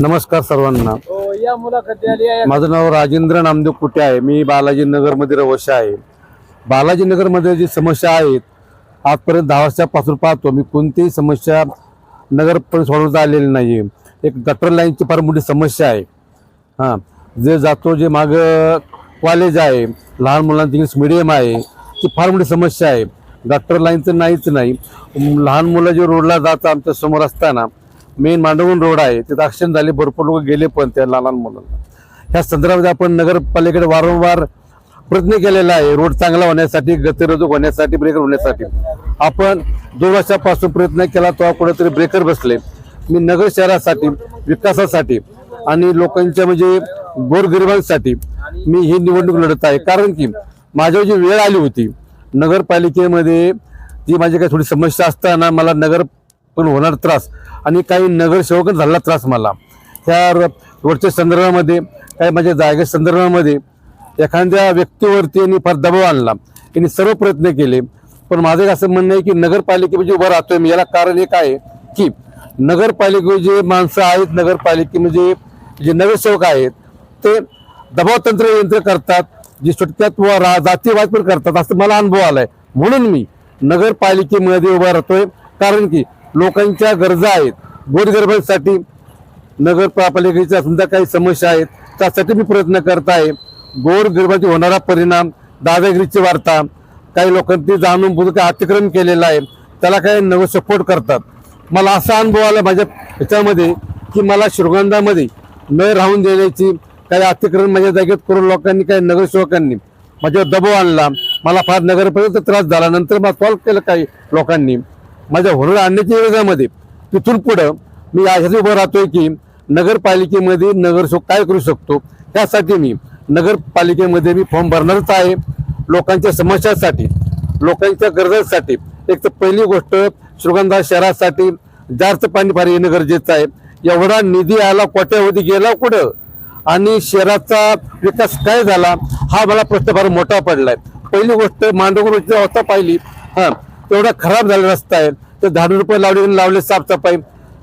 नमस्कार सर्वांना. हो, या मुलाखती आली आहे माझं नाव राजेंद्र नामदेव कुटे आहे. मी बालाजी नगरमध्ये रहिवाशी आहे. बालाजी नगरमध्ये जी समस्या आहेत आजपर्यंत दहा वर्षापासून पाहतो मी कोणतीही समस्या नगरपर्यंत सोडवता आलेली नाही एक गटर लाईनची फार मोठी समस्या आहे. हां जे जातो जे मागं कॉलेज आहे लहान मुलांची इंग्लिश मिडियम आहे ती फार मोठी समस्या आहे. गटर लाईनचं नाहीच नाही. लहान मुलं जे रोडला जातात आमच्यासमोर असताना मेन मांडवून रोड आहे तिथं ॲक्सिडेंट झाले भरपूर लोक गेले पण त्या लहान लहान मुलांना. ह्या संदर्भात आपण नगरपालिकेकडे वारंवार प्रयत्न केलेला आहे रोड चांगला होण्यासाठी गतिरोधक होण्यासाठी ब्रेकर होण्यासाठी. आपण दोन वर्षापासून प्रयत्न केला तेव्हा कुठेतरी ब्रेकर बसले. मी नगर शहरासाठी विकासासाठी आणि लोकांच्या म्हणजे गोरगरिबांसाठी मी ही निवडणूक लढत आहे. कारण की माझ्यावर जी वेळ आली होती नगरपालिकेमध्ये जी माझी काही थोडी समस्या असताना मला नगर पण होणार त्रास. आणि काही नगरसेवक झाला त्रास मला. ह्या र- रोडच्या संदर्भामध्ये काही माझ्या जागे संदर्भामध्ये एखाद्या व्यक्तीवरती यांनी फार दबाव आणला. यांनी सर्व प्रयत्न केले. पण माझं एक असं म्हणणं आहे की नगरपालिकेमध्ये उभं राहतोय मी याला कारण एक आहे की नगरपालिके जे माणसं आहेत नगरपालिकेमध्ये जे नगरसेवक आहेत ते दबाव तंत्र यंत्र करतात जे सुटक्यात व रा जातीवाद पण करतात असं मला अनुभव आलाय. म्हणून मी नगरपालिकेमध्ये उभा राहतोय. कारण की लोकांच्या गरजा आहेत. गोरगरिबांसाठी नगरपालिकेच्या सुद्धा काही समस्या आहेत. त्यासाठी मी प्रयत्न करत आहे. गोरगरिबांची होणारा परिणाम दादागिरीची वार्ता काही लोकांनी जाणून बुजून काही अतिक्रमण केलेलं आहे त्याला काही नवं सपोर्ट करतात. मला असा अनुभव आला माझ्या ह्याच्यामध्ये की मला श्रीगंधामध्ये न राहून देण्याची काही अतिक्रमण माझ्या जागेत करून लोकांनी काही नगरसेवकांनी माझ्यावर दबाव आणला. मला फार नगरपर्यंत त्रास झाला. नंतर मला सॉल्व्ह केलं काही लोकांनी. माझ्या होणार आणण्याच्या विरोधामध्ये. तिथून पुढं मी यासाठी उभं राहतोय की नगरपालिकेमध्ये नगरसेवक काय करू शकतो? त्यासाठी मी नगरपालिकेमध्ये मी फॉर्म भरणारच आहे. लोकांच्या समस्यासाठी लोकांच्या गरजांसाठी एक तर पहिली गोष्ट श्रीगंधा शहरासाठी जास्त पाणी फार येणं गरजेचं आहे. एवढा निधी आला कोट्यावधी गेला कुठं? आणि शहराचा विकास काय झाला? हा मला प्रश्न फार मोठा पडलाय. पहिली गोष्ट मांडवगुरूची अवस्था पाहिली. हा एवढा खराब झालेला रस्ता आहे. तर दहा रुपये लावले लावले साफसफाई.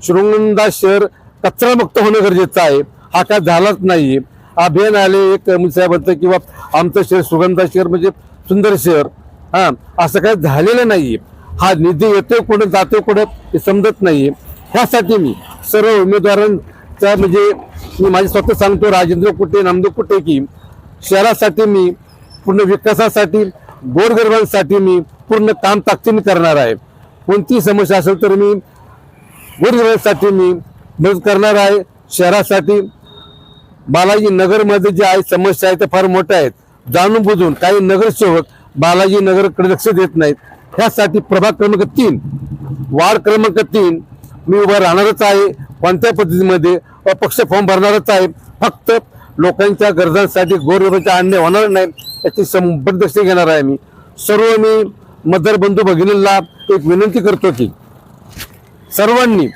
शृंगदा शहर कचरामुक्त होणं गरजेचं आहे. हा काय झालाच नाही अभियान आले एक साहेबांचं किंवा आमचं शहर सुगंधा शहर म्हणजे सुंदर शहर. हा असं काही झालेलं नाही हा निधी येतोय कुठं जातोय कुठं हे समजत नाही ह्यासाठी मी सर्व उमेदवारांचा म्हणजे मी माझे स्वतः सांगतो राजेंद्र कुटे नामदेव कुटे की शहरासाठी मी पूर्ण विकासासाठी गोरगरिबांसाठी मी पूर्ण काम ताकदीने करणार आहे. कोणतीही समस्या असेल तर मी गोरगरिबांसाठी मी मदत करणार आहे. शहरासाठी बालाजी नगरमध्ये जे आहे समस्या आहे त्या फार मोठ्या आहेत. जाणून बुजून काही नगरसेवक बालाजी नगरकडे लक्ष देत नाहीत. ह्यासाठी प्रभाग क्रमांक तीन वार्ड क्रमांक तीन मी उभा राहणारच आहे. कोणत्या पद्धतीमध्ये अपक्ष फॉर्म भरणारच आहे. फक्त लोकांच्या गरजांसाठी गोरगरिबांचा अन्याय होणार नाही. याची संबंध दक्ष घेणार आहे मी. सर्व मी मतदार बंधू भगिनींना एक विनंती करतो की सर्वांनी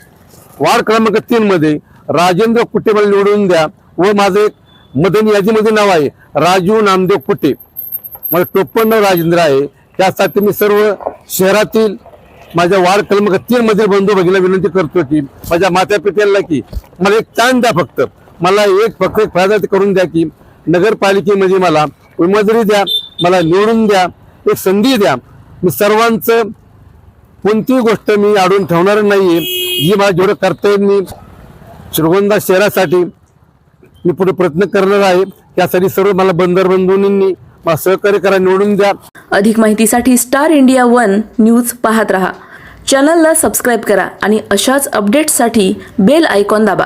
वार्ड क्रमांक तीनमध्ये राजेंद्र कुटे मला निवडून द्या व माझं एक मदन यादीमध्ये नाव आहे राजू नामदेव कुटे. माझं टोपण नाव राजेंद्र आहे. त्यासाठी मी सर्व शहरातील माझ्या वार्ड क्रमांक तीनमध्ये बंधू भगिनीला विनंती करतो की माझ्या माता की मला एक चान्स द्या फक्त. मला एक फक्त एक फायदा करून द्या की नगरपालिकेमध्ये मला उमेदवारी द्या मला निवडून द्या एक संधी द्या. मी सर्वांचं कोणतीही गोष्ट मी अडून ठेवणार नाहीये. जी माझ्या जेवढं करता येईल मी श्रीगोंदा शहरासाठी मी पुढे प्रयत्न करणार आहे. त्यासाठी सर्व मला बंदर बंधूंनी मला सहकार्य करा निवडून द्या. अधिक माहितीसाठी स्टार इंडिया वन न्यूज पाहत रहा. चॅनलला सबस्क्राईब करा आणि अशाच अपडेट्ससाठी बेल आयकॉन दाबा.